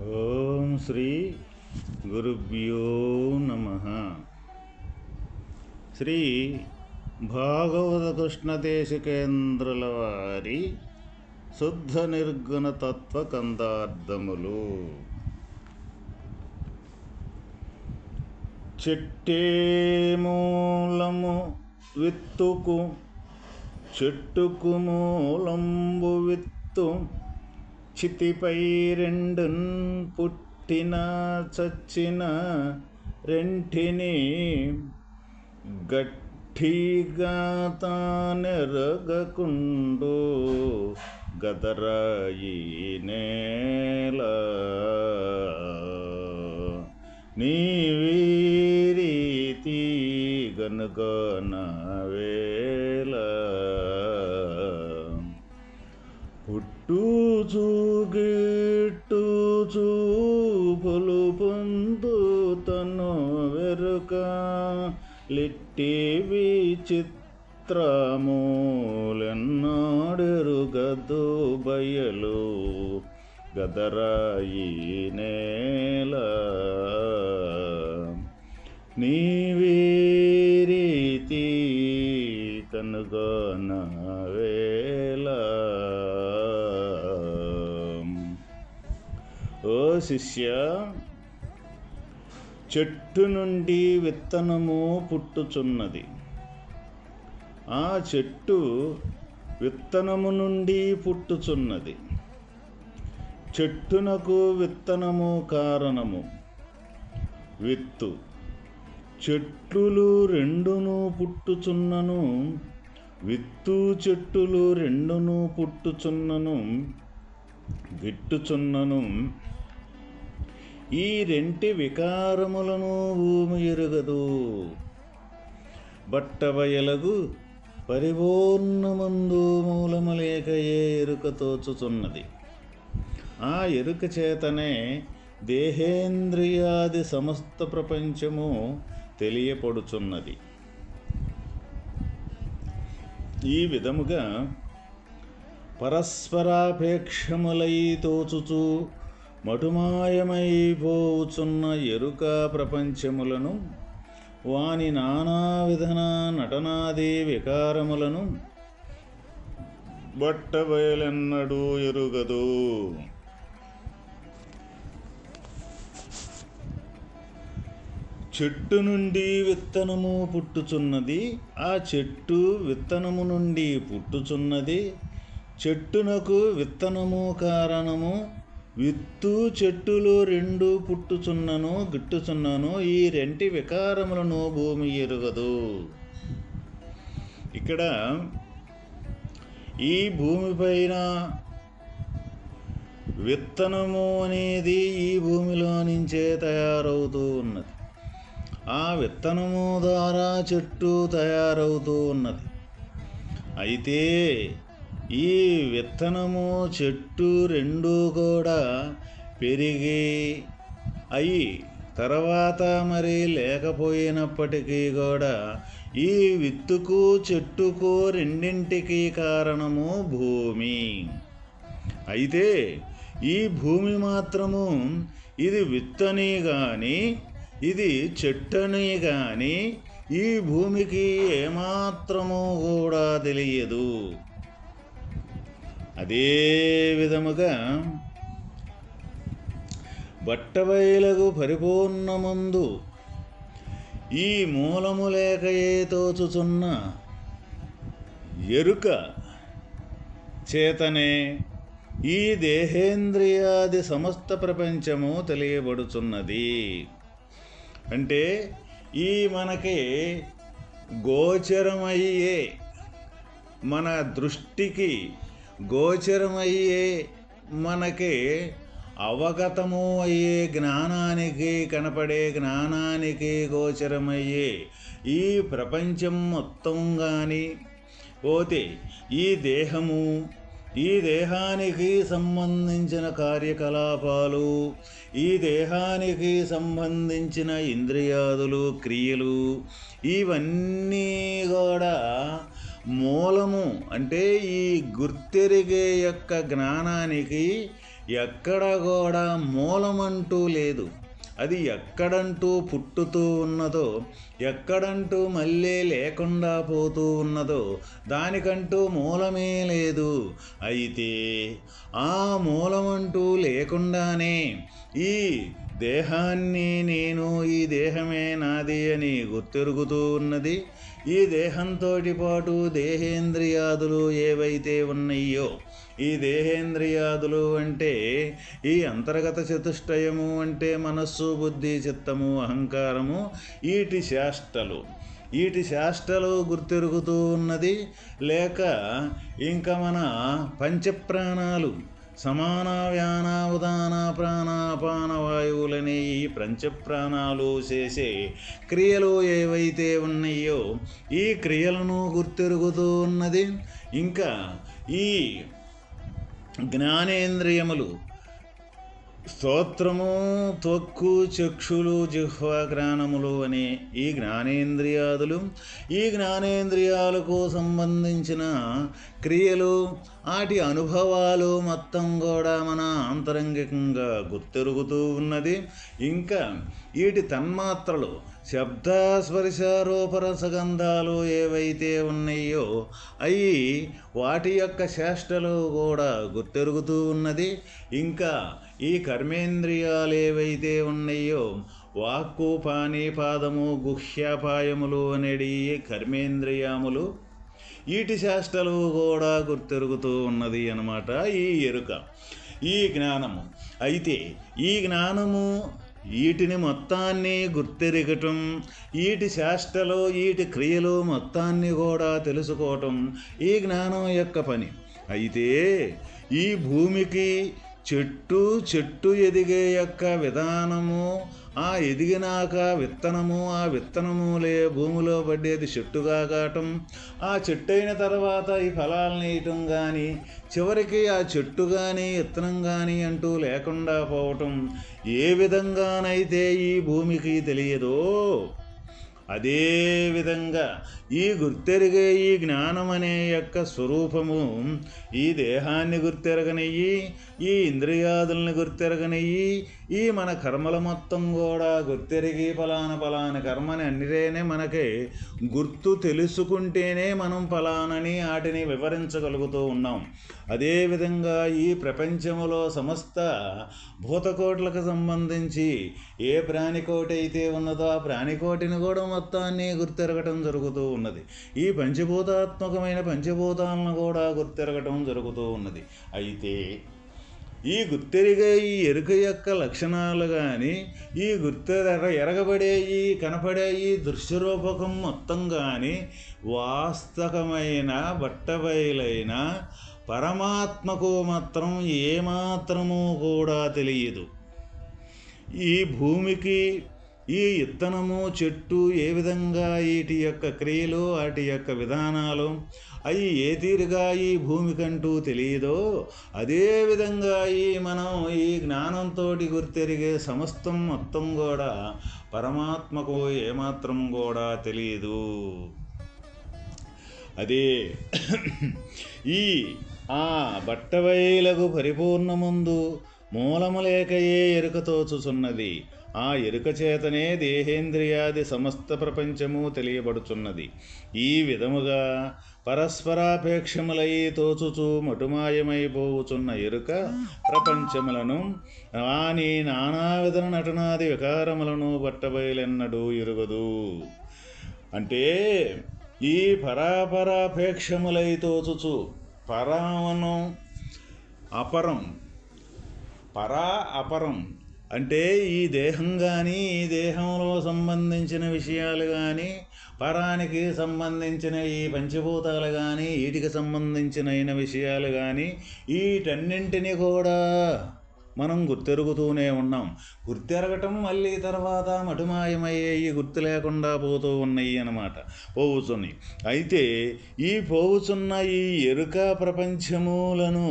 ఓం శ్రీ గురుభ్యో నమ. శ్రీ భాగవత కృష్ణదేశికేంద్రుల వారి శుద్ధ నిర్గుణ తత్వ కందార్థములు చెట్టే మూలము విత్తుకు చెట్టుకు మూలంబు విత్తు చితిపై రెండున్ పుట్టిన చచ్చిన రెంటిని గట్టిగా తానెరగకుండు గదరాయి నేల. నీవీరీతి గనుగన వేళ పుట్టూచు గిట్టూచు పొలు పొందు తను వెరుక. లిట్టి విచిత్రమూలెన్నాడెరుగదు బయలు. గదరాయి నేల. నీవేరీతి కనుగొన శిష్య చెట్టు నుండి విత్తనము పుట్టుచున్నది. ఆ చెట్టు విత్తనము నుండి పుట్టుచున్నది. చెట్టునకు విత్తనము కారణము విత్తు. చెట్లు రెండును పుట్టుచున్నను విత్తు చెట్టులు రెండును పుట్టుచున్నను గిట్టుచున్నను ఈ రెంటి వికారములను భూమి ఎరుగదు. బట్టబయలగు పరిపూర్ణమందు మూలములేకయే ఎరుక తోచుచున్నది. ఆ ఎరుక చేతనే దేహేంద్రియాది సమస్త ప్రపంచము తెలియపడుచున్నది. ఈ విధముగా పరస్పరాపేక్షములై తోచుచు మటుమాయమైపోవుచున్న ఎరుక ప్రపంచములను వాని నానా విధన నటనాది వికారములను బట్టబయలెన్నడూ ఎరుగదు. చెట్టు నుండి విత్తనము పుట్టుచున్నది ఆ చెట్టు విత్తనము నుండి పుట్టుచున్నది చెట్టునకు విత్తనము కారణము విత్తు చెట్టులు రెండు పుట్టుచున్నను గిట్టుచున్నను ఈ రెంటి వికారములను భూమి ఎరుగదు. ఇక్కడ ఈ భూమిపైన విత్తనము అనేది ఈ భూమిలో నుంచే తయారవుతూ ఉన్నది. ఆ విత్తనము ద్వారా చెట్టు తయారవుతూ ఉన్నది. అయితే ఈ విత్తనము చెట్టు రెండు కూడా పెరిగి అయి తర్వాత మరి లేకపోయినప్పటికీ కూడా ఈ విత్తుకు చెట్టుకు రెండింటికి కారణము భూమి. అయితే ఈ భూమి మాత్రము ఇది విత్తని కానీ ఇది చెట్టని కానీ ఈ భూమికి ఏమాత్రము కూడా తెలియదు. అదే విధముగా బట్టబయలకు పరిపూర్ణమందు ఈ మూలము లేకయే తోచుచున్న ఎరుక చేతనే ఈ దేహేంద్రియాది సమస్త ప్రపంచము తెలియబడుచున్నది. అంటే ఈ మనకి గోచరమయ్యే మన దృష్టికి గోచరమయ్యే మనకి అవగతము అయ్యే జ్ఞానానికి కనపడే జ్ఞానానికి గోచరమయ్యే ఈ ప్రపంచం మొత్తం కానీ పోతే ఈ దేహము ఈ దేహానికి సంబంధించిన కార్యకలాపాలు ఈ దేహానికి సంబంధించిన ఇంద్రియాదులు క్రియలు ఇవన్నీ కూడా మూలము అంటే ఈ గుర్తెరిగే యొక్క జ్ఞానానికి ఎక్కడ కూడా మూలమంటూ లేదు. అది ఎక్కడంటూ పుట్టుతూ ఉన్నదో ఎక్కడంటూ మళ్ళీ లేకుండా పోతూ ఉన్నదో దానికంటూ మూలమే లేదు. అయితే ఆ మూలమంటూ లేకుండానే ఈ దేహాన్ని నేను ఈ దేహమే నాది అని గుర్తెరుగుతూ ఉన్నది. ఈ దేహంతో పాటు దేహేంద్రియాదులు ఏవైతే ఉన్నాయో ఈ దేహేంద్రియాదులు అంటే ఈ అంతర్గత చతుష్టయము అంటే మనస్సు బుద్ధి చిత్తము అహంకారము ఈటి శాష్టలు. ఈటి శాస్త్రలు గుర్తెరుగుతూ ఉన్నది. లేక ఇంకా మన పంచప్రాణాలు సమాన వ్యాన ఉదాన ప్రాణాపాన వాయువులనే ఈ పంచప్రాణాలు చేసే క్రియలు ఏవైతే ఉన్నాయో ఈ క్రియలను గుర్తెరుగుతూ ఉన్నది. ఇంకా ఈ జ్ఞానేంద్రియములు స్తోత్రము త్వక్కు చక్షులు జిహ్వ జ్ఞానములు అనే ఈ జ్ఞానేంద్రియాదులు ఈ జ్ఞానేంద్రియాలకు సంబంధించిన క్రియలు వాటి అనుభవాలు మొత్తం కూడా మన ఆంతరంగికంగా గుర్తెరుగుతూ ఉన్నది. ఇంకా వీటి తన్మాత్రలు శబ్ద స్పర్శ రూపరసగంధాలు ఏవైతే ఉన్నాయో అవి వాటి యొక్క చేష్టలు కూడా గుర్తెరుగుతూ ఉన్నది. ఇంకా ఈ కర్మేంద్రియాలు ఏవైతే ఉన్నాయో వాక్కు పాని పాదము గుహ్యాపాయములు అనేది కర్మేంద్రియాములు ఈటి శాస్త్రలు కూడా గుర్తెరుగుతూ ఉన్నది అనమాట ఈ ఎరుక. ఈ జ్ఞానము. అయితే ఈ జ్ఞానము వీటిని మొత్తాన్ని గుర్తెరగటం వీటి శాస్త్రలు వీటి క్రియలు మొత్తాన్ని కూడా తెలుసుకోవటం ఈ జ్ఞానం యొక్క పని. అయితే ఈ భూమికి చెట్టు చెట్టు ఎదిగే యొక్క విధానము ఆ ఎదిగినాక విత్తనము ఆ విత్తనము లే భూమిలో పడేది చెట్టుగా కావటం ఆ చెట్టు అయిన తర్వాత ఈ ఫలాలను వేయటం కానీ చివరికి ఆ చెట్టు కానీ విత్తనం కానీ అంటూ లేకుండా పోవటం ఏ విధంగానైతే ఈ భూమికి తెలియదో అదేవిధంగా ఈ గుర్తెరిగే ఈ జ్ఞానం అనే యొక్క స్వరూపము ఈ దేహాన్ని గుర్తెరగనయ్యి ఈ ఇంద్రియాదుల్ని గుర్తెరగనయ్యి ఈ మన కర్మల మొత్తం కూడా గుర్తెరిగి ఫలాన ఫలాన కర్మని అన్నిరేనే మనకి గుర్తు తెలుసుకుంటేనే మనం ఫలానని వాటిని వివరించగలుగుతూ ఉన్నాం. అదేవిధంగా ఈ ప్రపంచంలో సమస్త భూతకోట్లకు సంబంధించి ఏ ప్రాణికోటి అయితే ఉన్నదో ఆ ప్రాణికోటిని కూడా మొత్తాన్ని గుర్తెరగటం జరుగుతూ ఉన్నది. ఈ పంచభూతాత్మకమైన పంచభూతాలను కూడా గుర్తెరగటం జరుగుతూ ఉన్నది. అయితే ఈ గుర్తెరిగే ఈ ఎరుక యొక్క లక్షణాలు కానీ ఈ గుర్తెర ఎరగబడే ఈ కనపడే ఈ దృశ్యరూపకం మొత్తం కానీ వాస్తవమైన బట్టబయలైన పరమాత్మకు మాత్రం ఏమాత్రము కూడా తెలియదు. ఈ భూమికి ఈ ఇత్తనము చెట్టు ఏ విధంగా వీటి యొక్క క్రియలు వాటి యొక్క విధానాలు అవి ఏ తీరుగా ఈ భూమికంటూ తెలియదో అదేవిధంగా ఈ మనం ఈ జ్ఞానంతో గుర్తెరిగే సమస్తం మొత్తం కూడా పరమాత్మకు ఏమాత్రం కూడా తెలియదు. అదే ఈ ఆ బట్టవైలకు పరిపూర్ణముందు మూలము లేకయే ఎరుకతోచుచున్నది ఆ ఎరుక చేతనే దేహేంద్రియాది సమస్త ప్రపంచము తెలియబడుచున్నది. ఈ విధముగా పరస్పరాపేక్షములై తోచుచు మటుమాయమైపోవుచున్న ఎరుక ప్రపంచములను వాని నానావిధ నటనాది వికారములను బట్టబయలెన్నడూ ఎరుగదు అంటే ఈ పరాపరాపేక్షములై తోచుచు పరమును అపరం పరా అపరం అంటే ఈ దేహం కానీ ఈ దేహంలో సంబంధించిన విషయాలు కానీ పరానికి సంబంధించిన ఈ పంచభూతాలు కానీ వీటికి సంబంధించిన విషయాలు కానీ వీటన్నింటినీ కూడా మనం గుర్తెరుగుతూనే ఉన్నాం. గుర్తెరగటం మళ్ళీ తర్వాత మటుమాయమయ్యేవి గుర్తు లేకుండా పోతూ ఉన్నాయి అన్నమాట. పోవుచున్నాయి. అయితే ఈ పోవుచున్న ఈ ఎరుక ప్రపంచములను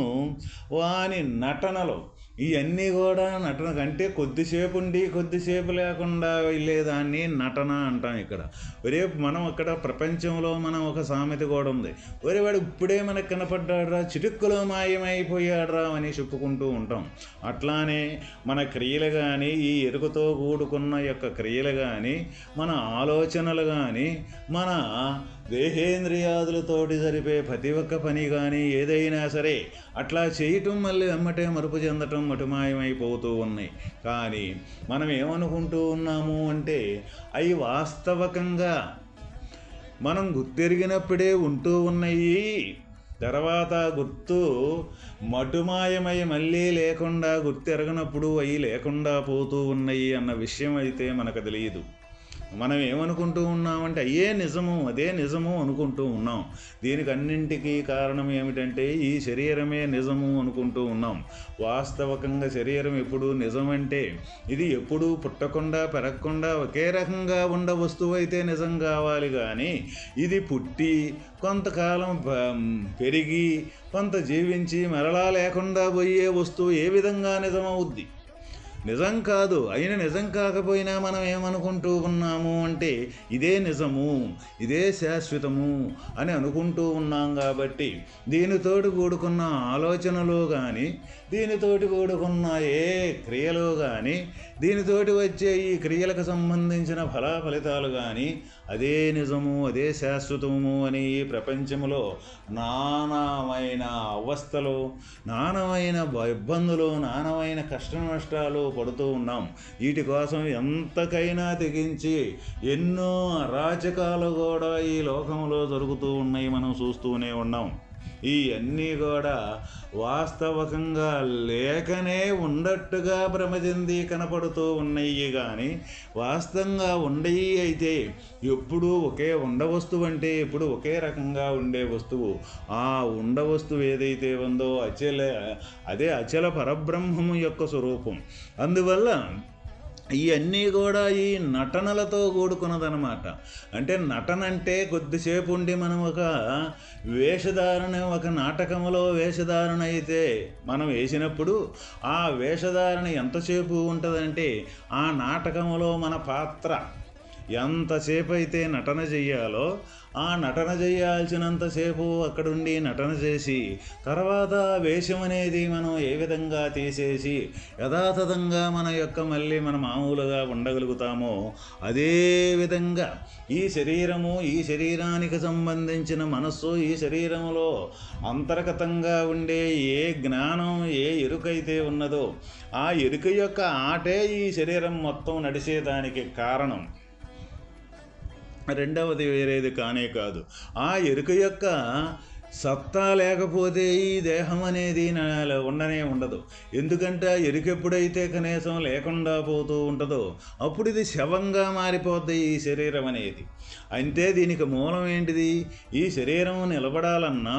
వాని నటనలో ఇవన్నీ కూడా నటన కంటే కొద్దిసేపు ఉండి కొద్దిసేపు లేకుండా వెళ్ళేదాన్ని నటన అంటాం ఇక్కడ. రేపు మనం అక్కడ ప్రపంచంలో మనం ఒక సామెత కూడా ఉంది. ఒరే వాడు ఇప్పుడే మనకు కనపడ్డాడ్రా చిటుక్కులో మాయమైపోయాడ్రా అని చెప్పుకుంటూ ఉంటాం. అట్లానే మన క్రియలు కానీ ఈ ఎరుకతో కూడుకున్న యొక్క క్రియలు కానీ మన ఆలోచనలు కానీ మన దేహేంద్రియాదులతోటి జరిపే ప్రతి ఒక్క పని కానీ ఏదైనా సరే అట్లా చేయటం మళ్ళీ వెమ్మటే మరుపు చెందటం మటుమాయమైపోతూ ఉన్నాయి కానీ మనం ఏమనుకుంటూ ఉన్నాము అంటే అవి వాస్తవకంగా మనం గుర్తెరిగినప్పుడే ఉంటూ ఉన్నాయి. తర్వాత గుర్తు మటుమాయమై మళ్ళీ లేకుండా గుర్తెరగనప్పుడు అవి లేకుండా పోతూ ఉన్నాయి అన్న విషయం అయితే మనకు తెలియదు. మనం ఏమనుకుంటూ ఉన్నామంటే అయ్యే నిజము అదే నిజము అనుకుంటూ ఉన్నాం. దీనికి అన్నింటికీ కారణం ఏమిటంటే ఈ శరీరమే నిజము అనుకుంటూ ఉన్నాం. వాస్తవకంగా శరీరం ఎప్పుడు నిజమంటే ఇది ఎప్పుడూ పుట్టకుండా పెరగకుండా ఒకే రకంగా ఉండ వస్తువు అయితే నిజం కావాలి కానీ ఇది పుట్టి కొంతకాలం పెరిగి కొంత జీవించి మరలా లేకుండా పోయే వస్తువు ఏ విధంగా నిజమవుద్ది? నిజం కాదు అయిన నిజం కాకపోయినా మనం ఏమనుకుంటూ ఉన్నాము అంటే ఇదే నిజము ఇదే శాశ్వతము అని అనుకుంటూ ఉన్నాం కాబట్టి దీనితోటి కూడుకున్న ఆలోచనలో కానీ దీనితోటి కూడుకున్న ఏ క్రియలో కానీ దీనితోటి వచ్చే ఈ క్రియలకు సంబంధించిన ఫలా ఫలితాలు కానీ అదే నిజము అదే శాశ్వతము అని ఈ ప్రపంచంలో నానామైన అవస్థలు నానమైన ఇబ్బందులు నానమైన కష్ట నష్టాలు పడుతూ ఉన్నాం. వీటి కోసం ఎంతకైనా తెగించి ఎన్నో అరాచకాలు కూడా ఈ లోకంలో జరుగుతూ ఉన్నాయి మనం చూస్తూనే ఉన్నాం. ఈ అన్నీ కూడా వాస్తవకంగా లేకనే ఉండట్టుగా భ్రమజంది కనపడుతూ ఉన్నాయి కానీ వాస్తవంగా ఉండయి అయితే ఎప్పుడూ ఒకే ఉండ వస్తువు అంటే ఎప్పుడు ఒకే రకంగా ఉండే వస్తువు. ఆ ఉండ వస్తువు ఏదైతే ఉందో అచల అదే అచల పరబ్రహ్మము యొక్క స్వరూపం. అందువల్ల ఇవన్నీ కూడా ఈ నటనలతో కూడుకున్నదనమాట అంటే నటన అంటే కొద్దిసేపు ఉండి మనం ఒక వేషధారణ ఒక నాటకంలో వేషధారణ అయితే మనం వేసినప్పుడు ఆ వేషధారణ ఎంతసేపు ఉంటుందంటే ఆ నాటకంలో మన పాత్ర ఎంతసేపు అయితే నటన చెయ్యాలో ఆ నటన చేయాల్సినంతసేపు అక్కడుండి నటన చేసి తర్వాత వేషం అనేది మనం ఏ విధంగా తీసేసి యథాతథంగా మన యొక్క మళ్ళీ మన మామూలుగా ఉండగలుగుతామో అదే విధంగా ఈ శరీరము ఈ శరీరానికి సంబంధించిన మనస్సు ఈ శరీరంలో అంతర్గతంగా ఉండే ఏ జ్ఞానం ఏ ఎరుకైతే ఉన్నదో ఆ ఎరుక యొక్క ఆటే ఈ శరీరం మొత్తం నడిచేదానికి కారణం. రెండవది వేరేది కానే కాదు. ఆ ఎరుక యొక్క సత్తా లేకపోతే ఈ దేహం అనేది ఉండనే ఉండదు. ఎందుకంటే ఎరుకెప్పుడైతే కనీసం లేకుండా పోతూ ఉంటుందో అప్పుడు ఇది శవంగా మారిపోద్ది ఈ శరీరం అనేది. అంతే దీనికి మూలం ఏంటిది? ఈ శరీరం నిలబడాలన్నా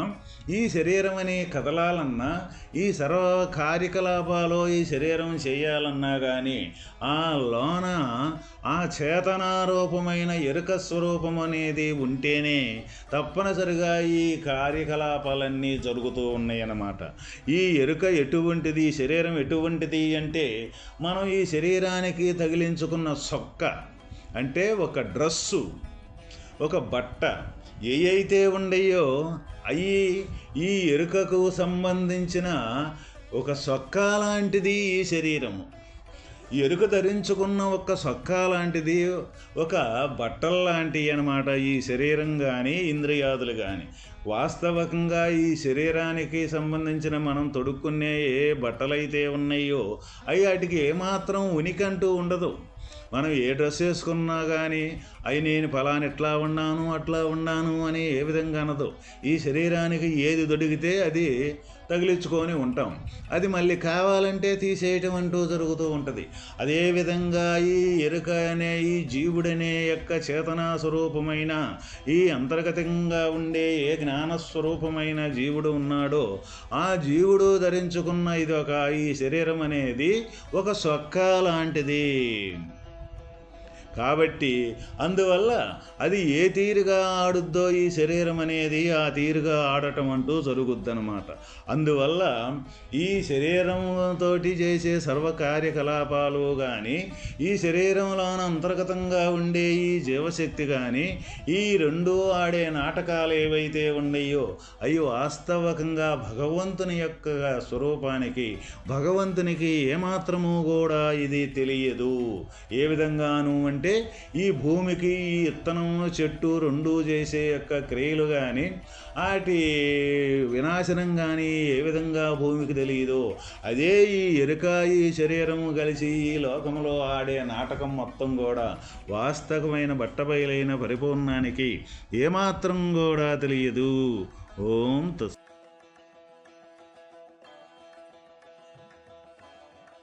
ఈ శరీరం అని కదలాలన్నా ఈ సర్వ కార్యకలాపాలు ఈ శరీరం చేయాలన్నా కానీ ఆ లోన ఆ చేతనారూపమైన ఎరుక స్వరూపం అనేది ఉంటేనే తప్పనిసరిగా ఈ కార్య కార్యకలాపాలన్నీ జరుగుతూ ఉన్నాయన్నమాట. ఈ ఎరుక ఎటువంటిది శరీరం ఎటువంటిది అంటే మనం ఈ శరీరానికి తగిలించుకున్న సొక్క అంటే ఒక డ్రస్సు ఒక బట్ట ఏ అయితే ఉండయో అవి ఈ ఎరుకకు సంబంధించిన ఒక సొక్కా లాంటిది ఈ శరీరము. ఎరుక ధరించుకున్న ఒక సొక్కా లాంటిది ఒక బట్టల్లాంటివి అనమాట ఈ శరీరం కానీ ఇంద్రియాదులు కానీ వాస్తవకంగా ఈ శరీరానికి సంబంధించిన మనం తొడుక్కునే ఏ బట్టలైతే ఉన్నాయో అవి వాటికి ఏమాత్రం ఉనికంటూ ఉండదు. మనం ఏ డ్రెస్ వేసుకున్నా కానీ అవి నేను ఫలాని ఎట్లా ఉన్నాను అట్లా ఉన్నాను అని ఏ విధంగా అనదు. ఈ శరీరానికి ఏది దొడిగితే అది తగిలించుకొని ఉంటాం. అది మళ్ళీ కావాలంటే తీసేయటం అంటూ జరుగుతూ ఉంటుంది. అదేవిధంగా ఈ ఎరుక అనే ఈ జీవుడనే యొక్క చేతనా స్వరూపమైన ఈ అంతర్గతంగా ఉండే ఏ జ్ఞానస్వరూపమైన జీవుడు ఉన్నాడో ఆ జీవుడు ధరించుకున్న ఇది ఒక ఈ శరీరం అనేది ఒక సొక్క లాంటిది. కాబట్టి అందువల్ల అది ఏ తీరుగా ఆడుద్దో ఈ శరీరం అనేది ఆ తీరుగా ఆడటం అంటూ జరుగుద్దనమాట అందువల్ల ఈ శరీరంతో చేసే సర్వ కార్యకలాపాలు కానీ ఈ శరీరంలోన అంతర్గతంగా ఉండే ఈ జీవశక్తి కానీ ఈ రెండు ఆడే నాటకాలు ఏవైతే ఉన్నాయో అవి వాస్తవకంగా భగవంతుని యొక్క స్వరూపానికి భగవంతునికి ఏమాత్రము కూడా ఇది తెలియదు. ఏ విధంగాను అంటే అంటే ఈ భూమికి ఈ ఇత్తనము చెట్టు రెండు చేసే యొక్క క్రియలు కానీ వాటి వినాశనం కానీ ఏ విధంగా భూమికి తెలియదో అదే ఈ ఎరుక ఈ శరీరము కలిసి ఈ లోకంలో ఆడే నాటకం మొత్తం కూడా వాస్తవమైన బట్టబయలైన పరిపూర్ణానికి ఏమాత్రం కూడా తెలియదు. ఓం తస్